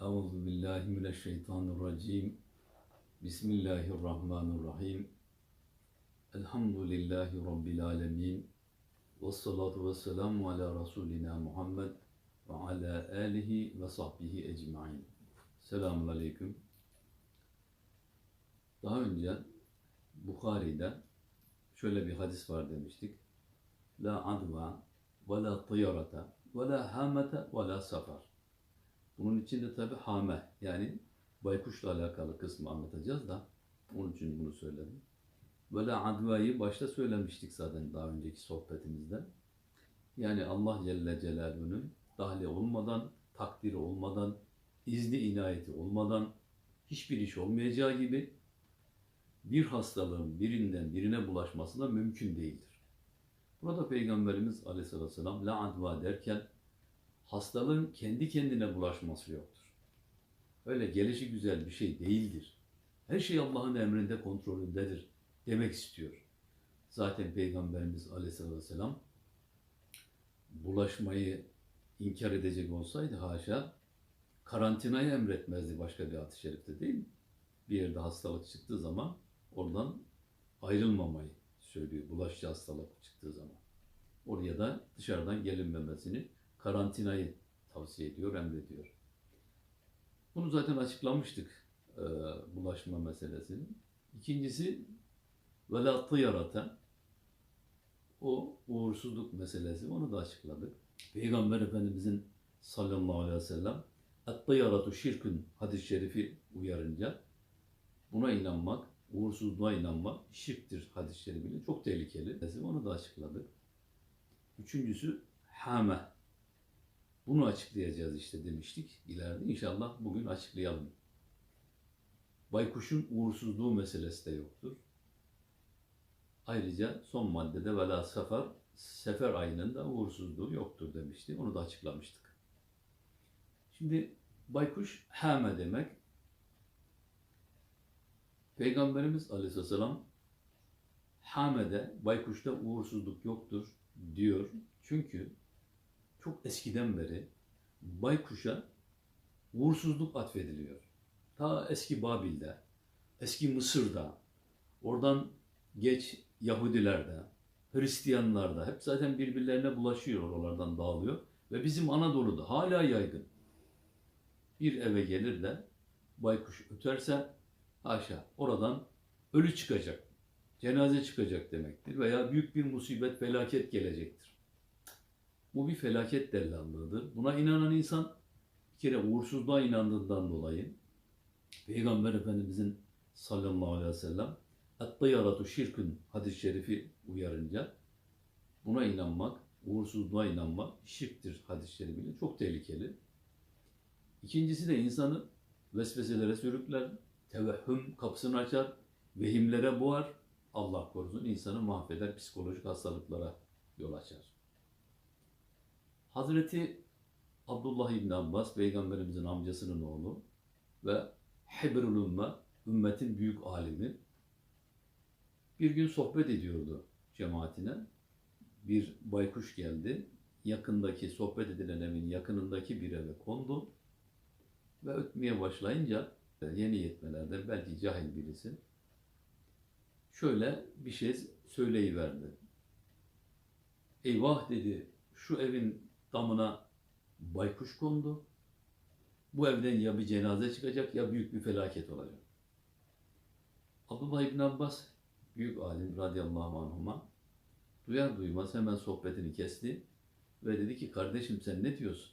Euzu billahi mineşşeytanirracim. Bismillahirrahmanirrahim. Elhamdülillahi rabbil alamin. Ves salatu vesselamu ala rasulina Muhammed ve ala alihi ve sahbihi ecmaîn. Selamun aleyküm. Daha önce Bukhari'de şöyle bir hadis var demiştik. La adva ve la tıyarata ve la hamete ve la safar. Bunun içinde tabi hame yani baykuşla alakalı kısmı anlatacağız da onun için bunu söyledim. Böyle advayı başta söylemiştik zaten daha önceki sohbetimizde. Yani Allah Celle Celaluhu'nun dahli olmadan, takdiri olmadan, izni inayeti olmadan hiçbir iş olmayacağı gibi bir hastalığın birinden birine bulaşması da mümkün değildir. Burada Peygamberimiz Aleyhisselatü Vesselam la adva derken hastalığın kendi kendine bulaşması yoktur. Öyle gelişi güzel bir şey değildir. Her şey Allah'ın emrinde kontrolündedir demek istiyor. Zaten Peygamberimiz Aleyhisselatü Vesselam bulaşmayı inkar edecek olsaydı haşa karantinayı emretmezdi başka bir hadis-i şerifte değil mi? Bir yerde hastalık çıktığı zaman oradan ayrılmamayı söylüyor. Bulaşıcı hastalık çıktığı zaman. Oraya da dışarıdan gelinmemesini, karantinayı tavsiye ediyor, emrediyor. Bunu zaten açıklamıştık e, bulaşma meselesini. İkincisi velatı yaratan o uğursuzluk meselesi onu da açıkladık. Peygamber Efendimizin sallallahu aleyhi ve sellem et şirkün hadis-i şerifi uyarınca buna inanmak, uğursuzluğa inanmak şirktir hadis-i şerifiyle. Çok tehlikeli. Onu da açıkladık. Üçüncüsü hame. Bunu açıklayacağız işte demiştik ileride. İnşallah bugün açıklayalım. Baykuşun uğursuzluğu meselesi de yoktur. Ayrıca son maddede vela sefer, sefer ayının da uğursuzluğu yoktur demişti. Onu da açıklamıştık. Şimdi baykuş hame demek. Peygamberimiz aleyhisselam hamede, baykuşta uğursuzluk yoktur diyor. Çünkü çok eskiden beri baykuşa uğursuzluk atfediliyor. Ta eski Babil'de, eski Mısır'da, oradan geç Yahudilerde, Hristiyanlarda hep zaten birbirlerine bulaşıyor oralardan dağılıyor. Ve bizim Anadolu'da hala yaygın. Bir eve gelir de baykuş öterse haşa oradan ölü çıkacak, cenaze çıkacak demektir veya büyük bir musibet, felaket gelecektir. Bu bir felaket dellallığıdır. Buna inanan insan bir kere uğursuzluğa inandığından dolayı Peygamber Efendimizin sallallahu aleyhi ve sellem Et-tıyaratu şirkün hadis-i şerifi uyarınca buna inanmak, uğursuzluğa inanmak şirktir hadis-i şerifiyle. Çok tehlikeli. İkincisi de insanı vesveselere sürükler, tevehhüm kapısını açar, vehimlere boğar, Allah korusun insanı mahveder, psikolojik hastalıklara yol açar. Hazreti Abdullah İbn Abbas, Peygamberimizin amcasının oğlu ve Hebrül Ümme, ümmetin büyük alimi, bir gün sohbet ediyordu cemaatine. Bir baykuş geldi. Yakındaki, sohbet edilen evin yakınındaki bir eve kondu. Ve ötmeye başlayınca yeni yetmelerde belki cahil birisi şöyle bir şey söyleyiverdi. Eyvah dedi şu evin damına baykuş kondu. Bu evden ya bir cenaze çıkacak ya büyük bir felaket olacak. Abdullah İbn Abbas büyük alim radıyallahu anhuma duyar duymaz hemen sohbetini kesti ve dedi ki kardeşim sen ne diyorsun?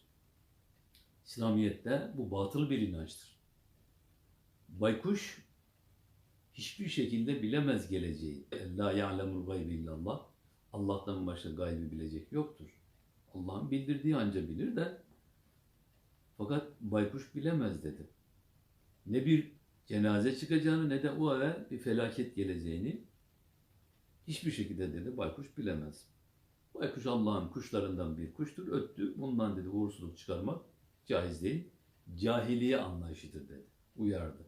İslamiyet'te bu batıl bir inançtır. Baykuş hiçbir şekilde bilemez geleceği. La ya'lemul gaybi illallah. Allah'tan başka gaybi bilecek yoktur. Allah'ın bildirdiği anca bilir de fakat baykuş bilemez dedi. Ne bir cenaze çıkacağını ne de o eve bir felaket geleceğini hiçbir şekilde dedi baykuş bilemez. Baykuş Allah'ın kuşlarından bir kuştur. Öttü. Bundan dedi uğursuzluk çıkarmak caiz değil. Cahiliye anlayışıdır dedi. Uyardı.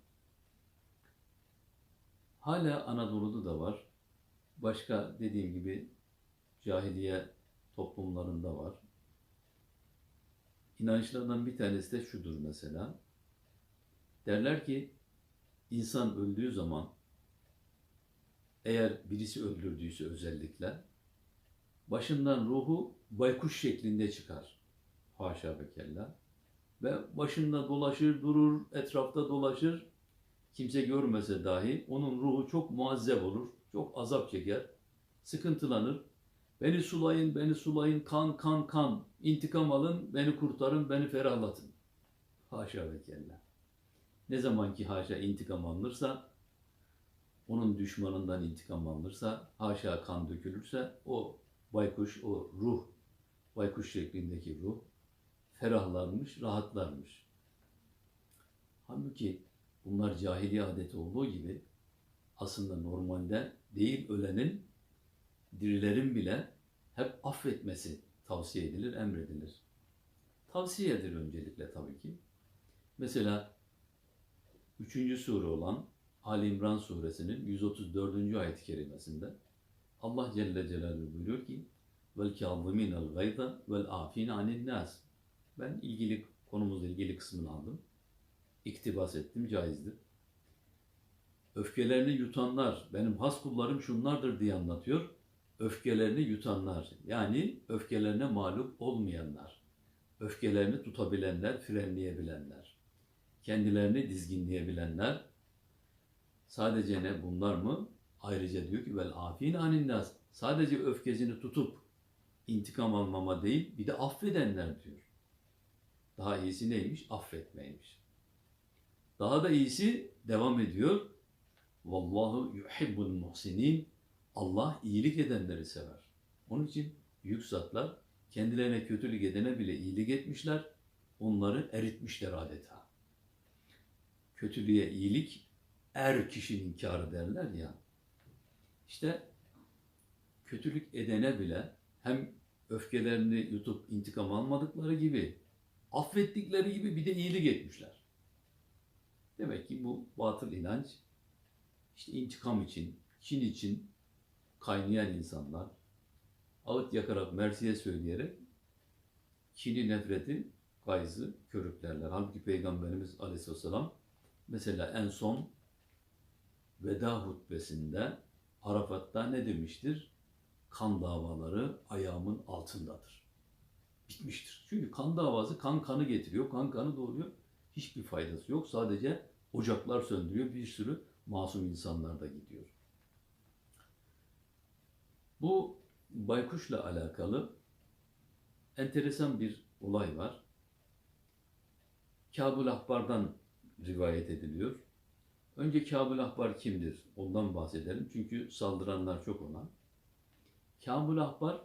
Hala Anadolu'da da var. Başka dediğim gibi cahiliye toplumlarında var. İnançlardan bir tanesi de şudur mesela. Derler ki insan öldüğü zaman eğer birisi öldürdüyse özellikle başından ruhu baykuş şeklinde çıkar. Haşa ve kella. Ve başında dolaşır, durur, etrafta dolaşır. Kimse görmese dahi onun ruhu çok muazzeb olur, çok azap çeker, sıkıntılanır. Beni sulayın, beni sulayın, kan, kan, kan, intikam alın, beni kurtarın, beni ferahlatın. Haşa ve kella. Ne zaman ki haşa intikam alınırsa, onun düşmanından intikam alınırsa, haşa kan dökülürse o baykuş, o ruh, baykuş şeklindeki ruh ferahlanmış, rahatlarmış. Halbuki bunlar cahiliye adeti olduğu gibi aslında normalde değil ölenin dirilerin bile hep affetmesi tavsiye edilir, emredilir. Tavsiyedir öncelikle tabii ki. Mesela 3. sure olan Ali İmran suresinin 134. ayet-i kerimesinde Allah Celle Celaluhu buyuruyor ki vel kâzimînel gayda vel afîne anin nâs. Ben ilgili konumuzla ilgili kısmını aldım. İktibas ettim, caizdir. Öfkelerini yutanlar, benim has kullarım şunlardır diye anlatıyor. Öfkelerini yutanlar, yani öfkelerine mağlup olmayanlar. Öfkelerini tutabilenler, frenleyebilenler. Kendilerini dizginleyebilenler. Sadece ne bunlar mı? Ayrıca diyor ki vel afin aninnas. Sadece öfkesini tutup intikam almama değil, bir de affedenler diyor. Daha iyisi neymiş? Affetmeymiş. Daha da iyisi devam ediyor. Vallahu yuhibbul muhsinin. Allah iyilik edenleri sever. Onun için büyük zatlar kendilerine kötülük edene bile iyilik etmişler. Onları eritmişler adeta. Kötülüğe iyilik er kişinin kârı derler ya. İşte kötülük edene bile hem öfkelerini yutup intikam almadıkları gibi affettikleri gibi bir de iyilik etmişler. Demek ki bu batıl inanç işte intikam için, kin için kaynayan insanlar ağıt yakarak, mersiye söyleyerek kini, nefreti, gayzı körüklerler. Halbuki Peygamberimiz Aleyhisselam mesela en son veda hutbesinde Arafat'ta ne demiştir? Kan davaları ayağımın altındadır. Bitmiştir. Çünkü kan davası kan kanı getiriyor, kan kanı doğuruyor. Hiçbir faydası yok. Sadece ocaklar söndürüyor. Bir sürü masum insanlar da gidiyor. Bu baykuşla alakalı enteresan bir olay var. Kabul Ahbar'dan rivayet ediliyor. Önce Kabul Ahbar kimdir? Ondan bahsedelim. Çünkü saldıranlar çok ona. Kabul Ahbar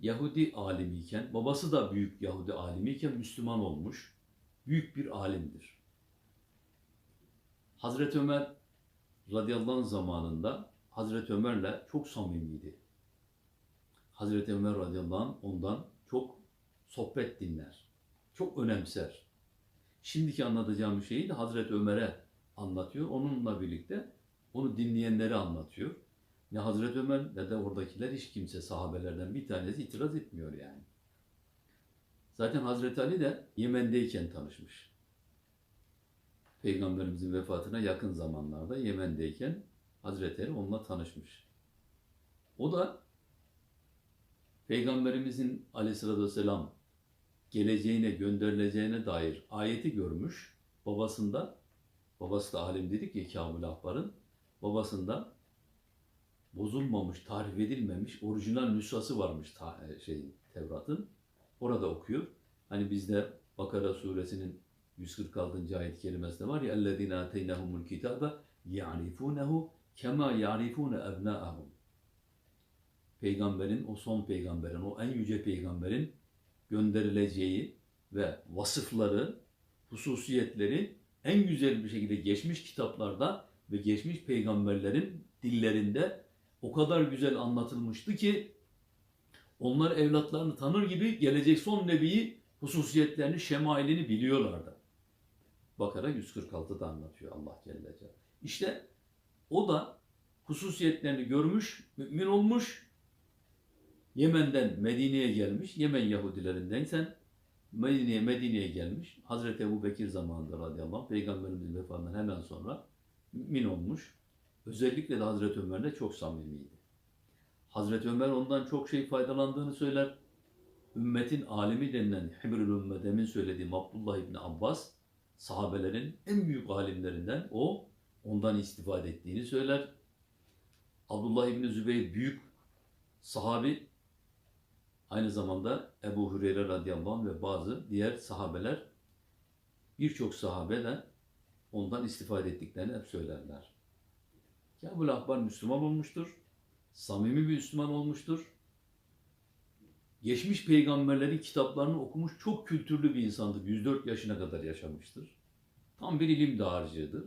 Yahudi alimiyken, babası da büyük Yahudi alimiyken Müslüman olmuş. Büyük bir alimdir. Hazreti Ömer radıyallahu anh zamanında Hazreti Ömer'le çok samimiydi. Hazreti Ömer radıyallahu anh ondan çok sohbet dinler. Çok önemser. Şimdiki anlatacağım şeyi de Hazreti Ömer'e anlatıyor. Onunla birlikte onu dinleyenlere anlatıyor. Ne Hazreti Ömer ne de oradakiler hiç kimse sahabelerden bir tanesi itiraz etmiyor yani. Zaten Hazreti Ali de Yemen'deyken tanışmış. Peygamberimizin vefatına yakın zamanlarda Yemen'deyken Hazreti Ali onunla tanışmış. O da Peygamberimizin aleyhissalatü vesselam geleceğine, gönderileceğine dair ayeti görmüş. Babasında, babası da alim dedik ya Kamil Ahbar'ın, babasında bozulmamış, tarif edilmemiş orijinal nüshası varmış ta, şeyin, Tevrat'ın. Orada okuyor. Hani bizde Bakara suresinin 146. ayet kelimesinde var ya اَلَّذِينَ آتَيْنَهُمُ الْكِتَابَ يَعْرِفُونَهُ Kema yarifune ebnaahum. Peygamberin, o son peygamberin, o en yüce peygamberin gönderileceği ve vasıfları, hususiyetleri en güzel bir şekilde geçmiş kitaplarda ve geçmiş peygamberlerin dillerinde o kadar güzel anlatılmıştı ki onlar evlatlarını tanır gibi gelecek son nebiyi hususiyetlerini, şemailini biliyorlardı. Bakara 146'da anlatıyor Allah Celle Celaluhu. İşte o da hususiyetlerini görmüş, mümin olmuş, Yemen'den Medine'ye gelmiş, Yemen Yahudilerindensen Medine'ye Medine'ye gelmiş. Hazreti Ebu Bekir zamanında radıyallahu anh, Peygamberimizin vefatından hemen sonra mümin olmuş. Özellikle de Hazreti Ömer'le çok samimiydi. Hazreti Ömer ondan çok şey faydalandığını söyler. Ümmetin alimi denilen Hibrül Ümme demin söylediğim Abdullah İbni Abbas sahabelerin en büyük alimlerinden o ondan istifade ettiğini söyler. Abdullah İbni Zübeyir büyük sahabi aynı zamanda Ebu Hureyre radıyallahu anh ve bazı diğer sahabeler birçok sahabe de ondan istifade ettiklerini hep söylerler. Kâbul Ahbar Müslüman olmuştur. Samimi bir Müslüman olmuştur. Geçmiş peygamberlerin kitaplarını okumuş çok kültürlü bir insandır. 104 yaşına kadar yaşamıştır. Tam bir ilim dağarcığıdır.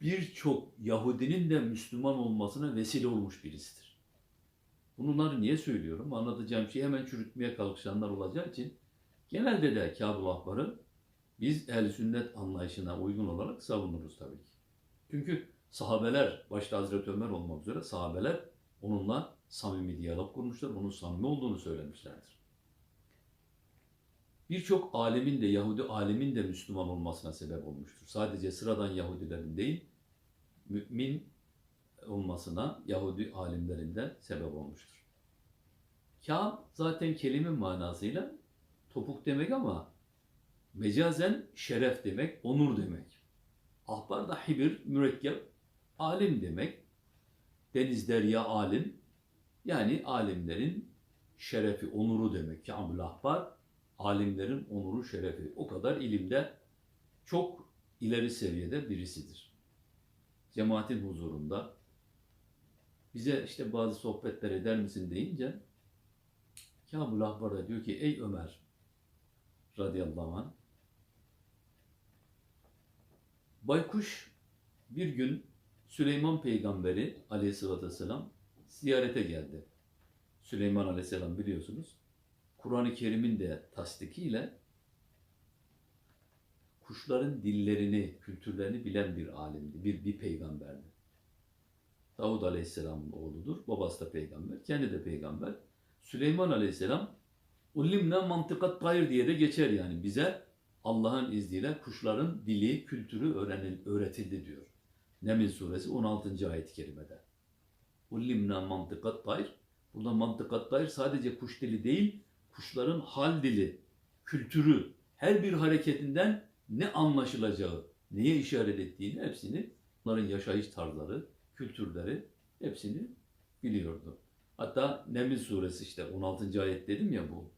Birçok Yahudinin de Müslüman olmasına vesile olmuş birisidir. Bunları niye söylüyorum? Anlatacağım şeyi hemen çürütmeye kalkışanlar olacağı için genelde de Kâbul Ahbar'ı biz ehl sünnet anlayışına uygun olarak savunuruz tabii ki. Çünkü sahabeler, başta Hazreti Ömer olmak üzere sahabeler onunla samimi diyalog kurmuşlar, onun samimi olduğunu söylemişlerdir. Birçok alimin de, Yahudi alimin de Müslüman olmasına sebep olmuştur. Sadece sıradan Yahudilerin değil, mümin olmasına Yahudi alimlerinden sebep olmuştur. Kâb zaten kelime manasıyla topuk demek ama mecazen şeref demek, onur demek. Ahbar da hibir, mürekkep, alim demek. Deniz, derya, alim. Yani alimlerin şerefi, onuru demek. Kâbul ahbar, alimlerin onuru, şerefi. O kadar ilimde çok ileri seviyede birisidir. Cemaatin huzurunda bize işte bazı sohbetler eder misin deyince Kâbul ahbar diyor ki ey Ömer radıyallahu anh Baykuş bir gün Süleyman peygamberi aleyhissalatü vesselam ziyarete geldi. Süleyman aleyhisselam biliyorsunuz Kur'an-ı Kerim'in de tasdikiyle kuşların dillerini, kültürlerini bilen bir alimdi, bir, bir peygamberdi. Davud aleyhisselamın oğludur, babası da peygamber, kendi de peygamber. Süleyman aleyhisselam Ullimna mantıkat gayr diye de geçer yani bize Allah'ın izniyle kuşların dili, kültürü öğrenil, öğretildi diyor. Neml suresi 16. ayet-i kerimede. Ullimna mantıkat gayr. Burada mantıkat gayr sadece kuş dili değil, kuşların hal dili, kültürü, her bir hareketinden ne anlaşılacağı, neye işaret ettiğini hepsini, onların yaşayış tarzları, kültürleri hepsini biliyordu. Hatta Neml suresi işte 16. ayet dedim ya bu.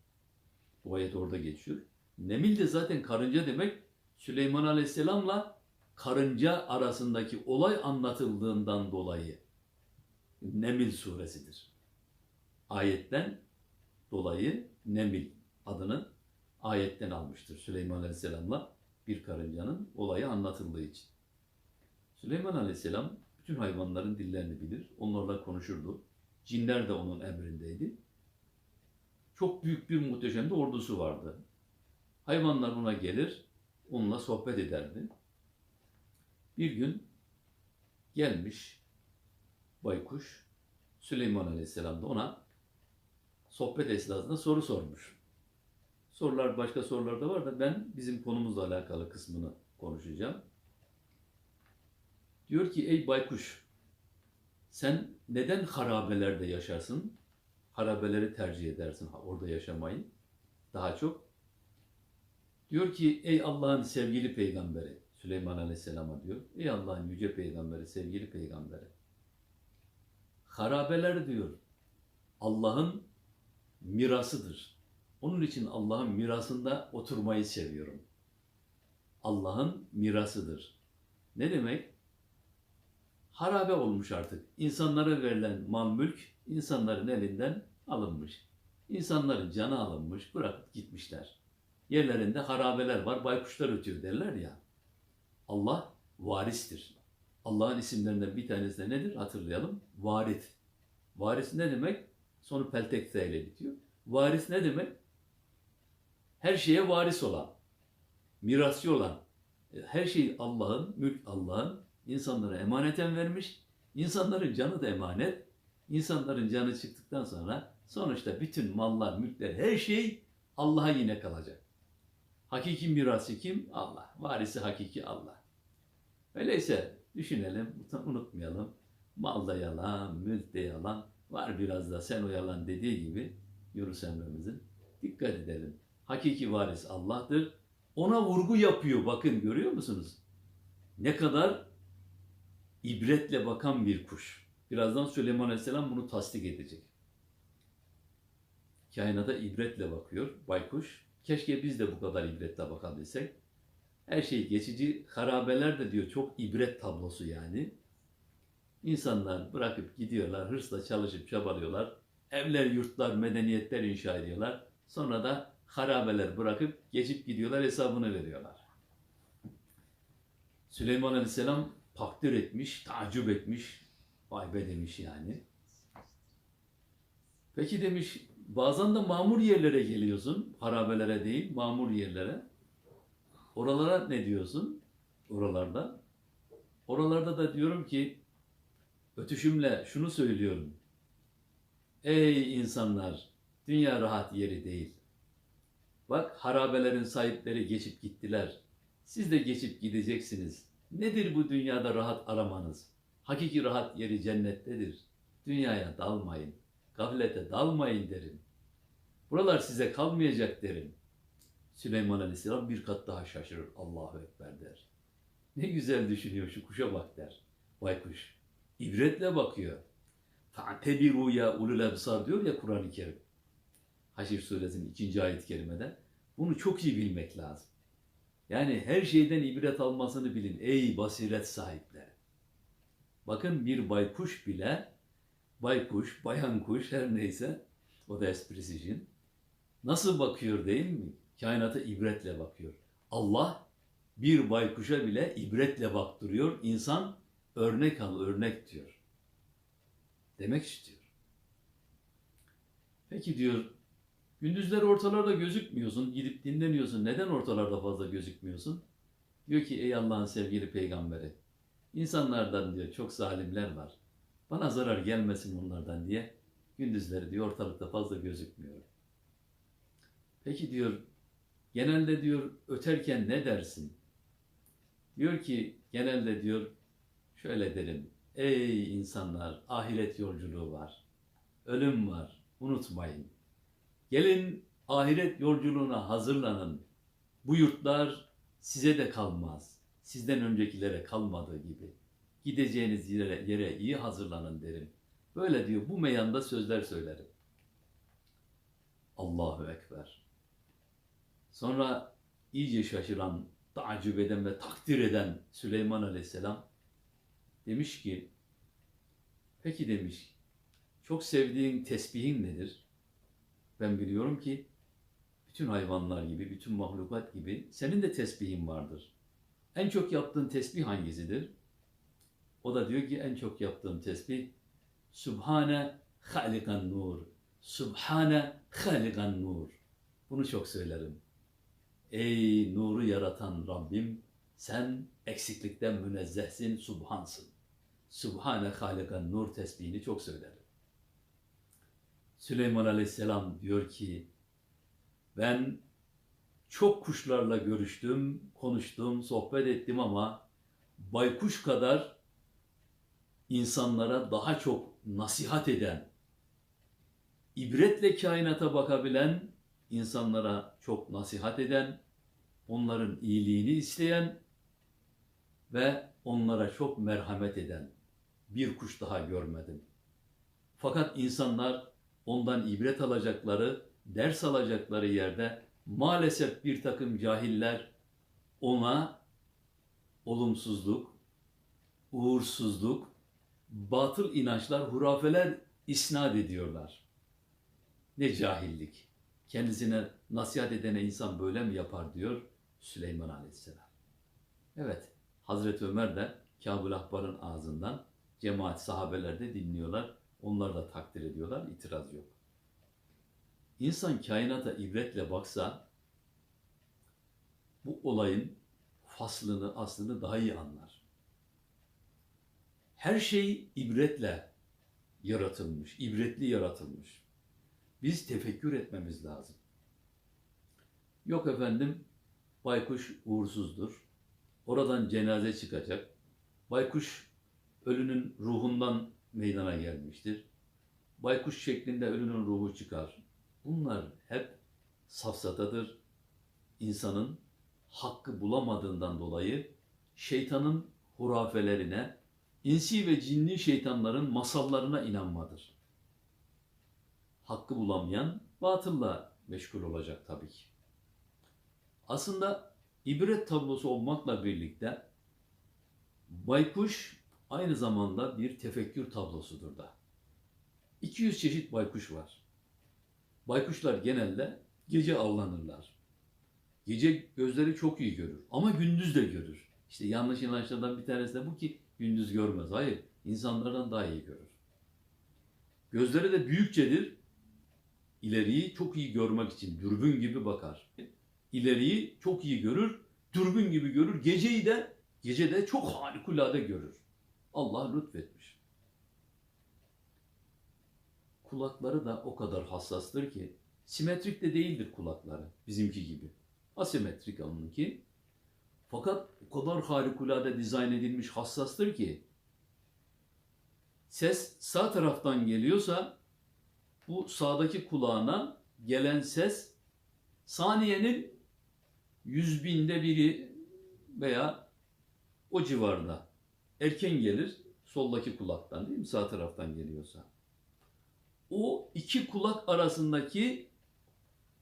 Bu ayet orada geçiyor. Nemil de zaten karınca demek Süleyman Aleyhisselam'la karınca arasındaki olay anlatıldığından dolayı Nemil suresidir. Ayetten dolayı Nemil adını ayetten almıştır Süleyman Aleyhisselam'la bir karıncanın olayı anlatıldığı için. Süleyman Aleyhisselam bütün hayvanların dillerini bilir, onlarla konuşurdu. Cinler de onun emrindeydi. Çok büyük bir muhteşem de ordusu vardı. Hayvanlar ona gelir, onunla sohbet ederdi. Bir gün gelmiş baykuş, Süleyman Aleyhisselam da ona sohbet esnasında soru sormuş. Sorular, başka sorular da var da ben bizim konumuzla alakalı kısmını konuşacağım. Diyor ki ey baykuş sen neden harabelerde yaşarsın? Harabeleri tercih edersin orada yaşamayı daha çok. Diyor ki ey Allah'ın sevgili peygamberi Süleyman Aleyhisselam'a diyor. Ey Allah'ın yüce peygamberi, sevgili peygamberi. Harabeler diyor Allah'ın mirasıdır. Onun için Allah'ın mirasında oturmayı seviyorum. Allah'ın mirasıdır. Ne demek? Harabe olmuş artık. İnsanlara verilen mal mülk insanların elinden alınmış. İnsanların canı alınmış, bırakıp gitmişler. Yerlerinde harabeler var, baykuşlar ötüyor derler ya. Allah varistir. Allah'ın isimlerinden bir tanesi de nedir? Hatırlayalım. Varit. Varis ne demek? Sonu peltek ile bitiyor. Varis ne demek? Her şeye varis olan, mirasçı olan, her şey Allah'ın, mülk Allah'ın, insanlara emaneten vermiş. İnsanların canı da emanet. İnsanların canı çıktıktan sonra sonuçta bütün mallar, mülkler, her şey Allah'a yine kalacak. Hakiki mirası kim? Allah. Varisi hakiki Allah. Öyleyse düşünelim, unutmayalım. Malda yalan, mülkte yalan, var biraz da sen o yalan dediği gibi Yunus Emre'mizin. Dikkat edelim. Hakiki varis Allah'tır. Ona vurgu yapıyor. Bakın görüyor musunuz? Ne kadar ibretle bakan bir kuş. Birazdan Süleyman Aleyhisselam bunu tasdik edecek. Kainata ibretle bakıyor baykuş. Keşke biz de bu kadar ibretle bakabilsek. Her şey geçici. Harabeler de diyor çok ibret tablosu yani. İnsanlar bırakıp gidiyorlar, hırsla çalışıp çabalıyorlar. Evler, yurtlar, medeniyetler inşa ediyorlar. Sonra da harabeler bırakıp geçip gidiyorlar, hesabını veriyorlar. Süleyman Aleyhisselam takdir etmiş, tacip etmiş. Vay be demiş yani. Peki demiş, bazen de mamur yerlere geliyorsun. Harabelere değil, mamur yerlere. Oralara ne diyorsun? Oralarda. Oralarda da diyorum ki, ötüşümle şunu söylüyorum. Ey insanlar, dünya rahat yeri değil. Bak harabelerin sahipleri geçip gittiler. Siz de geçip gideceksiniz. Nedir bu dünyada rahat aramanız? Hakiki rahat yeri cennettedir. Dünyaya dalmayın. Gaflete dalmayın derim. Buralar size kalmayacak derim. Süleyman Aleyhisselam bir kat daha şaşırır. Allahu Ekber der. Ne güzel düşünüyor şu kuşa bak der. Baykuş. İbretle bakıyor. Fa'tebiru ya ulul ebsar diyor ya Kur'an-ı Kerim. Haşr suresinin ikinci ayet-i kerimede. Bunu çok iyi bilmek lazım. Yani her şeyden ibret almasını bilin ey basiret sahipleri. Bakın bir baykuş bile, baykuş, bayan kuş her neyse, o da esprisi için. Nasıl bakıyor değil mi? Kainata ibretle bakıyor. Allah bir baykuşa bile ibretle baktırıyor. İnsan örnek al, örnek diyor. Demek istiyor. Peki diyor, gündüzleri ortalarda gözükmüyorsun, gidip dinleniyorsun. Neden ortalarda fazla gözükmüyorsun? Diyor ki ey Allah'ın sevgili peygamberi, insanlardan diyor çok zalimler var. Bana zarar gelmesin onlardan diye gündüzleri diyor ortalıkta fazla gözükmüyor. Peki diyor, genelde diyor öterken ne dersin? Diyor ki genelde diyor şöyle derim. Ey insanlar ahiret yolculuğu var. Ölüm var. Unutmayın. Gelin ahiret yolculuğuna hazırlanın. Bu yurtlar size de kalmaz. Sizden öncekilere kalmadığı gibi. Gideceğiniz yere, yere iyi hazırlanın derim. Böyle diyor bu meyanda sözler söylerim. Allahu Ekber. Sonra iyice şaşıran, tacip eden ve takdir eden Süleyman Aleyhisselam demiş ki, peki demiş, çok sevdiğin tesbihin nedir? Ben biliyorum ki bütün hayvanlar gibi, bütün mahlukat gibi senin de tesbihin vardır. En çok yaptığın tesbih hangisidir? O da diyor ki en çok yaptığım tesbih Subhane halikan nur. Subhane halikan nur. Bunu çok söylerim. Ey nuru yaratan Rabbim, sen eksiklikten münezzehsin, subhansın. Subhane halikan nur tesbihini çok söylerim. Süleyman Aleyhisselam diyor ki, ben çok kuşlarla görüştüm, konuştum, sohbet ettim ama baykuş kadar insanlara daha çok nasihat eden, ibretle kainata bakabilen, insanlara çok nasihat eden, onların iyiliğini isteyen ve onlara çok merhamet eden bir kuş daha görmedim. Fakat insanlar ondan ibret alacakları, ders alacakları yerde maalesef bir takım cahiller ona olumsuzluk, uğursuzluk, batıl inançlar, hurafeler isnat ediyorlar. Ne cahillik. Kendisine nasihat edene insan böyle mi yapar diyor Süleyman Aleyhisselam. Evet, Hazreti Ömer de Kabul Ahbar'ın ağzından cemaat sahabeler de dinliyorlar. Onlar da takdir ediyorlar, itiraz yok. İnsan kainata ibretle baksa bu olayın faslını, aslını daha iyi anlar. Her şey ibretle yaratılmış, ibretli yaratılmış. Biz tefekkür etmemiz lazım. Yok efendim baykuş uğursuzdur. Oradan cenaze çıkacak. Baykuş ölünün ruhundan meydana gelmiştir. Baykuş şeklinde ölünün ruhu çıkar. Bunlar hep safsatadır. İnsanın hakkı bulamadığından dolayı şeytanın hurafelerine, insi ve cinli şeytanların masallarına inanmadır. Hakkı bulamayan batılla meşgul olacak tabii ki. Aslında ibret tablosu olmakla birlikte baykuş aynı zamanda bir tefekkür tablosudur da. 200 çeşit baykuş var. Baykuşlar genelde gece avlanırlar. Gece gözleri çok iyi görür ama gündüz de görür. İşte yanlış inançlardan bir tanesi de bu ki gündüz görmez. Hayır, insanlardan daha iyi görür. Gözleri de büyükçedir. İleriyi çok iyi görmek için dürbün gibi bakar. İleriyi çok iyi görür, dürbün gibi görür. Geceyi de gecede çok harikulade görür. Allah lütfetmiş. Kulakları da o kadar hassastır ki simetrik de değildir kulakları bizimki gibi. Asimetrik onunki. Fakat o kadar harikulade dizayn edilmiş hassastır ki ses sağ taraftan geliyorsa bu sağdaki kulağına gelen ses saniyenin yüz binde biri veya o civarda erken gelir soldaki kulaktan değil mi sağ taraftan geliyorsa. O iki kulak arasındaki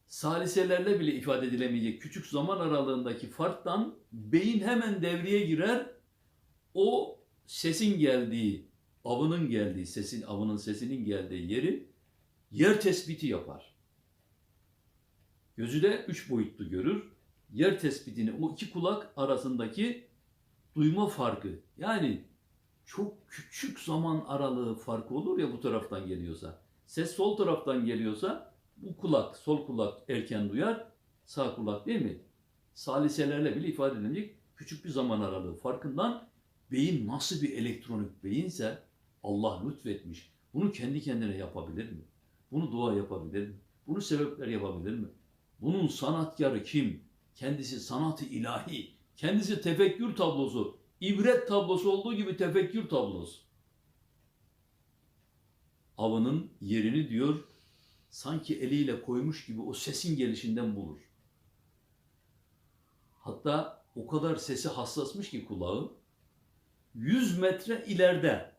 saliselerle bile ifade edilemeyecek küçük zaman aralığındaki farktan beyin hemen devreye girer. O sesin geldiği, avının geldiği, sesin avının sesinin geldiği yeri yer tespiti yapar. Gözü de üç boyutlu görür. Yer tespitini o iki kulak arasındaki duyma farkı. Yani çok küçük zaman aralığı farkı olur ya bu taraftan geliyorsa. Ses sol taraftan geliyorsa bu kulak, sol kulak erken duyar, sağ kulak değil mi? Saliselerle bile ifade edilecek küçük bir zaman aralığı farkından beyin nasıl bir elektronik beyinse Allah lütfetmiş. Bunu kendi kendine yapabilir mi? Bunu dua yapabilir mi? Bunu sebepler yapabilir mi? Bunun sanatkarı kim? Kendisi sanatı ilahi. Kendisi tefekkür tablosu. ibret tablosu olduğu gibi tefekkür tablosu. Avının yerini diyor sanki eliyle koymuş gibi o sesin gelişinden bulur. Hatta o kadar sesi hassasmış ki kulağı 100 metre ileride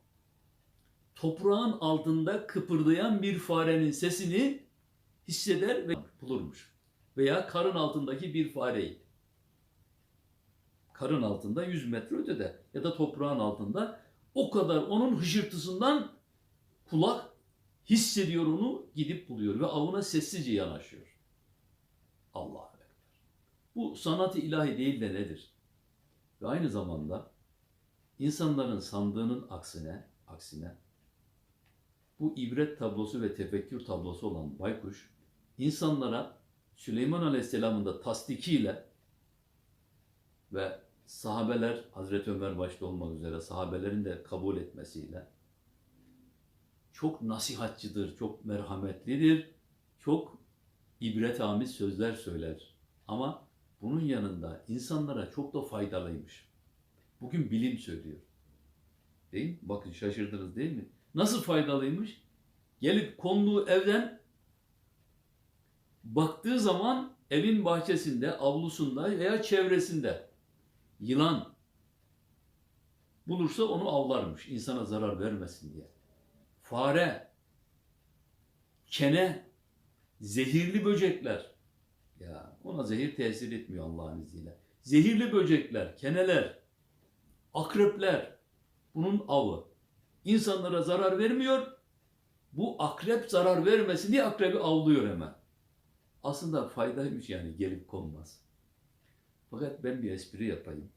toprağın altında kıpırdayan bir farenin sesini hisseder ve bulurmuş. Veya karın altındaki bir fareyi. Karın altında 100 metre ötede ya da toprağın altında o kadar onun hışırtısından kulak hissediyor onu gidip buluyor ve avına sessizce yanaşıyor. Allah Ekber. Bu sanat-ı ilahi değil de nedir? Ve aynı zamanda insanların sandığının aksine, aksine bu ibret tablosu ve tefekkür tablosu olan baykuş insanlara Süleyman Aleyhisselam'ın da tasdikiyle ve sahabeler Hazreti Ömer başta olmak üzere sahabelerin de kabul etmesiyle çok nasihatçıdır, çok merhametlidir, çok ibretamiz sözler söyler. Ama bunun yanında insanlara çok da faydalıymış. Bugün bilim söylüyor. Değil mi? Bakın şaşırdınız değil mi? Nasıl faydalıymış? Gelip konduğu evden baktığı zaman evin bahçesinde, avlusunda veya çevresinde yılan bulursa onu avlarmış insana zarar vermesin diye. Fare, kene, zehirli böcekler. Ya ona zehir tesir etmiyor Allah'ın izniyle. Zehirli böcekler, keneler, akrepler bunun avı. İnsanlara zarar vermiyor. Bu akrep zarar vermesin diye akrebi avlıyor hemen. Aslında faydaymış yani gelip konmaz. Fakat ben bir espri yapayım.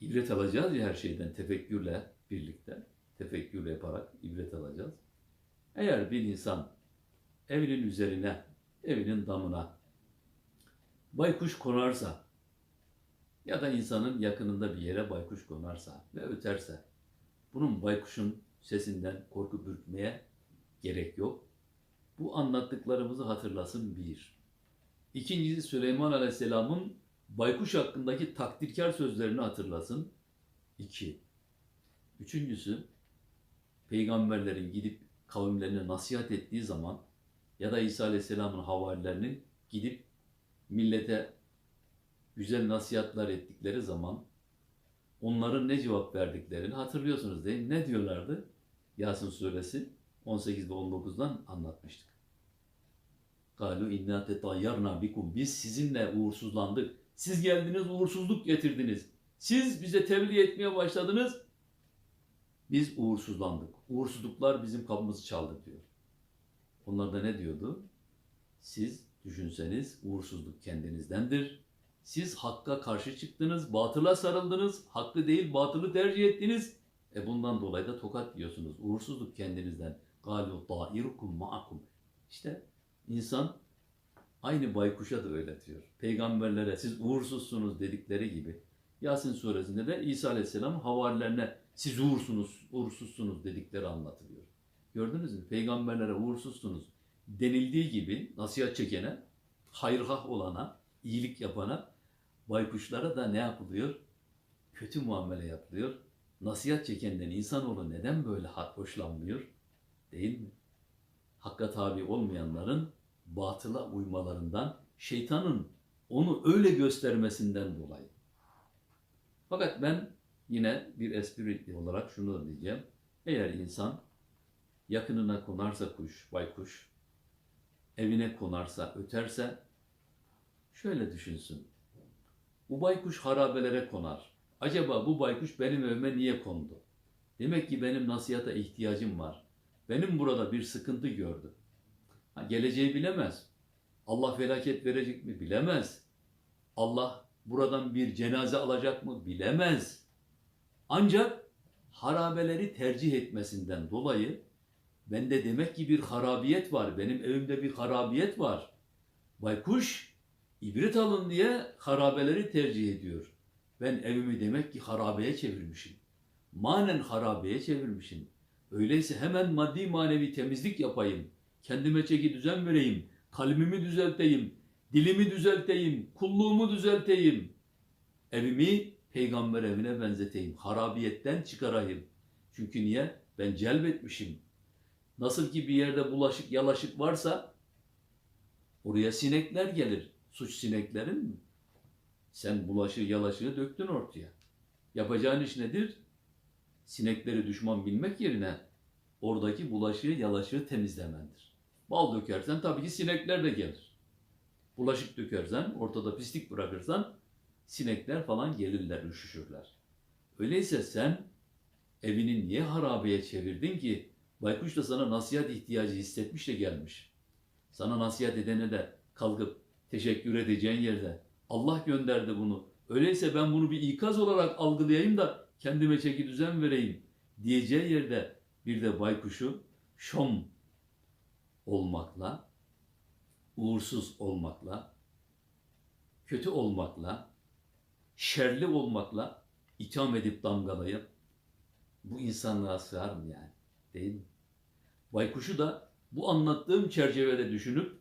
İbret alacağız ya her şeyden tefekkürle birlikte. Tefekkür yaparak ibret alacağız. Eğer bir insan evinin üzerine, evinin damına baykuş konarsa ya da insanın yakınında bir yere baykuş konarsa ve öterse bunun baykuşun sesinden korkup ürkmeye gerek yok. Bu anlattıklarımızı hatırlasın bir. İkincisi Süleyman Aleyhisselam'ın baykuş hakkındaki takdirkar sözlerini hatırlasın. İki. Üçüncüsü peygamberlerin gidip kavimlerine nasihat ettiği zaman ya da İsa Aleyhisselam'ın havarilerinin gidip millete güzel nasihatler ettikleri zaman onların ne cevap verdiklerini hatırlıyorsunuz değil mi? Ne diyorlardı? Yasin suresi 18 ve 19'dan anlatmıştık. Galu inna tetayyarna bikum. Biz sizinle uğursuzlandık. Siz geldiniz uğursuzluk getirdiniz. Siz bize tebliğ etmeye başladınız. Biz uğursuzlandık. Uğursuzluklar bizim kapımızı çaldı diyor. Onlar da ne diyordu? Siz düşünseniz uğursuzluk kendinizdendir. Siz hakka karşı çıktınız, batıla sarıldınız, hakkı değil batılı tercih ettiniz. E bundan dolayı da tokat yiyorsunuz. Uğursuzluk kendinizden. Galu da'irukum ma'akum. İşte insan aynı baykuşa da öyle diyor. Peygamberlere siz uğursuzsunuz dedikleri gibi. Yasin suresinde de İsa Aleyhisselam havarilerine siz uğursunuz, uğursuzsunuz dedikleri anlatılıyor. Gördünüz mü? Peygamberlere uğursuzsunuz denildiği gibi nasihat çekene, hayırhah olana, iyilik yapana, baykuşlara da ne yapılıyor? Kötü muamele yapılıyor. Nasihat çekenden insanoğlu neden böyle hoşlanmıyor? Değil mi? Hakka tabi olmayanların batıla uymalarından, şeytanın onu öyle göstermesinden dolayı. Fakat ben yine bir espri olarak şunu da diyeceğim. Eğer insan yakınına konarsa kuş, baykuş, evine konarsa, öterse şöyle düşünsün. Bu baykuş harabelere konar. Acaba bu baykuş benim evime niye kondu? Demek ki benim nasihata ihtiyacım var. Benim burada bir sıkıntı gördü. Geleceği bilemez. Allah felaket verecek mi? Bilemez. Allah buradan bir cenaze alacak mı? Bilemez. Ancak harabeleri tercih etmesinden dolayı bende demek ki bir harabiyet var. Benim evimde bir harabiyet var. Baykuş ibret alın diye harabeleri tercih ediyor. Ben evimi demek ki harabeye çevirmişim. Manen harabeye çevirmişim. Öyleyse hemen maddi manevi temizlik yapayım. Kendime çeki düzen vereyim. Kalbimi düzelteyim. Dilimi düzelteyim. Kulluğumu düzelteyim. Evimi peygamber evine benzeteyim. Harabiyetten çıkarayım. Çünkü niye? Ben celbetmişim. Nasıl ki bir yerde bulaşık yalaşık varsa oraya sinekler gelir. Suç sineklerin mi? Sen bulaşığı yalaşığı döktün ortaya. Yapacağın iş nedir? Sinekleri düşman bilmek yerine oradaki bulaşığı yalaşığı temizlemendir. Bal dökersen tabii ki sinekler de gelir. Bulaşık dökersen, ortada pislik bırakırsan sinekler falan gelirler, üşüşürler. Öyleyse sen evini niye harabeye çevirdin ki? Baykuş da sana nasihat ihtiyacı hissetmiş de gelmiş. Sana nasihat edene de kalkıp teşekkür edeceğin yerde Allah gönderdi bunu. Öyleyse ben bunu bir ikaz olarak algılayayım da kendime çeki düzen vereyim diyeceği yerde bir de baykuşu şom olmakla, uğursuz olmakla, kötü olmakla, şerli olmakla itham edip damgalayıp bu insanlığa sığar mı yani? Değil mi? Baykuşu da bu anlattığım çerçevede düşünüp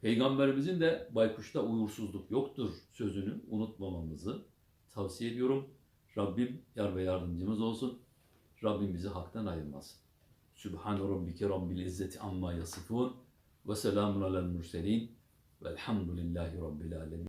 Peygamberimizin de baykuşta uğursuzluk yoktur sözünü unutmamamızı tavsiye ediyorum. Rabbim yar ve yardımcımız olsun. Rabbim bizi haktan ayırmasın. Sübhan rabbike rabbil izzeti amma yasifun ve selamun alel murselin velhamdülillahi rabbil alemin.